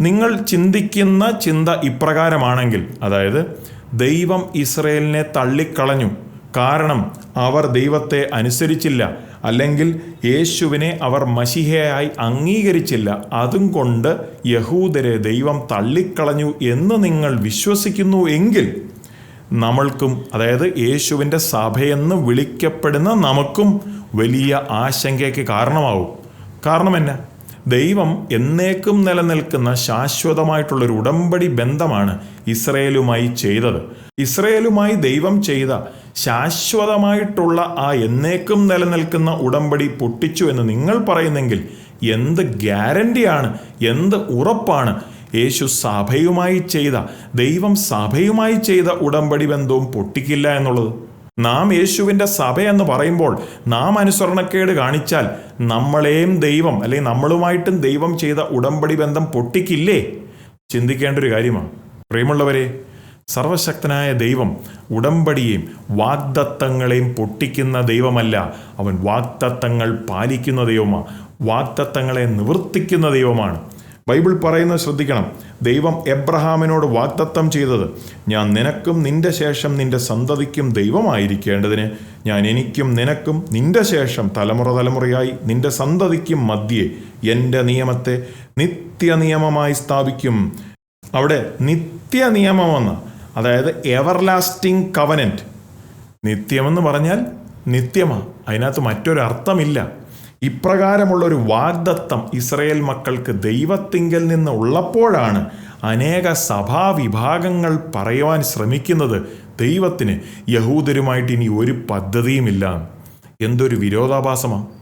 നിങ്ങൾ ചിന്തിക്കുന്ന ചിന്ത ഇപ്രകാരമാണെങ്കിൽ അതായത് ദൈവം ഇസ്രയേലിനെ തള്ളിക്കളഞ്ഞു. കാരണം അവർ ദൈവത്തെ അനുസരിച്ചില്ല അല്ലെങ്കിൽ യേശുവിനെ അവർ മഷിഹയായി അംഗീകരിച്ചില്ല. അതും കൊണ്ട് യഹൂദരെ ദൈവം തള്ളിക്കളഞ്ഞു എന്ന് നിങ്ങൾ വിശ്വസിക്കുന്നു എങ്കിൽ നമ്മൾക്കും അതായത് യേശുവിന്റെ സഭയെന്ന് വിളിക്കപ്പെടുന്ന നമുക്കും വലിയ ആശങ്കയ്ക്ക് കാരണമാവും. കാരണം എന്നാ ദൈവം എന്നേക്കും നിലനിൽക്കുന്ന ശാശ്വതമായിട്ടുള്ളൊരു ഉടമ്പടി ബന്ധമാണ് ഇസ്രയേലുമായി ചെയ്തത്. ഇസ്രയേലുമായി ദൈവം ചെയ്ത ശാശ്വതമായിട്ടുള്ള ആ എന്നേക്കും നിലനിൽക്കുന്ന ഉടമ്പടി പൊട്ടിച്ചു എന്ന് നിങ്ങൾ പറയുന്നെങ്കിൽ എന്ത് ഗ്യാരണ്ടിയാണ് എന്ത് ഉറപ്പാണ് യേശു സഭയുമായി ചെയ്ത ദൈവം സഭയുമായി ചെയ്ത ഉടമ്പടി ബന്ധവും പൊട്ടിക്കില്ല എന്നുള്ളത്? നാം യേശുവിന്റെ സഭ എന്ന് പറയുമ്പോൾ നാം അനുസരണക്കേട് കാണിച്ചാൽ നമ്മളെയും ദൈവം അല്ലെങ്കിൽ നമ്മളുമായിട്ടും ദൈവം ചെയ്ത ഉടമ്പടി ബന്ധം പൊട്ടിക്കില്ലേ? ചിന്തിക്കേണ്ട ഒരു കാര്യമാണ്. പ്രിയമുള്ളവരെ സർവശക്തനായ ദൈവം ഉടമ്പടിയെയും വാഗ്ദത്തങ്ങളെയും പൊട്ടിക്കുന്ന ദൈവമല്ല. അവൻ വാഗ്ദത്തങ്ങൾ പാലിക്കുന്ന ദൈവമാണ്. വാഗ്ദത്തങ്ങളെ നിവർത്തിക്കുന്ന ദൈവമാണ്. ബൈബിൾ പറയുന്നത് ശ്രദ്ധിക്കണം. ദൈവം എബ്രഹാമിനോട് വാഗ്ദത്തം ചെയ്തത് ഞാൻ നിനക്കും നിന്റെ ശേഷം നിന്റെ സന്തതിക്കും ദൈവമായിരിക്കേണ്ടതിന് ഞാൻ എനിക്കും നിനക്കും നിന്റെ ശേഷം തലമുറ തലമുറയായി നിന്റെ സന്തതിക്കും മധ്യേ എന്റെ നിയമത്തെ നിത്യനിയമമായി സ്ഥാപിക്കും. അവിടെ നിത്യനിയമമെന്ന് അതായത് എവർലാസ്റ്റിംഗ് കവനന്റ് നിത്യമെന്ന് പറഞ്ഞാൽ നിത്യമാണ് അതിനകത്ത് മറ്റൊരർത്ഥമില്ല. ഇപ്രകാരമുള്ള ഒരു വാഗ്ദത്തം ഇസ്രയേൽ മക്കൾക്ക് ദൈവത്തിങ്കൽ നിന്ന് ഉള്ളപ്പോഴാണ് അനേക സഭാവിഭാഗങ്ങൾ പറയുവാൻ ശ്രമിക്കുന്നത്. ദൈവത്തിന് യഹൂദരുമായിട്ട് ഇനി ഒരു പദ്ധതിയുമില്ല. എന്തൊരു വിരോധാഭാസമാണ്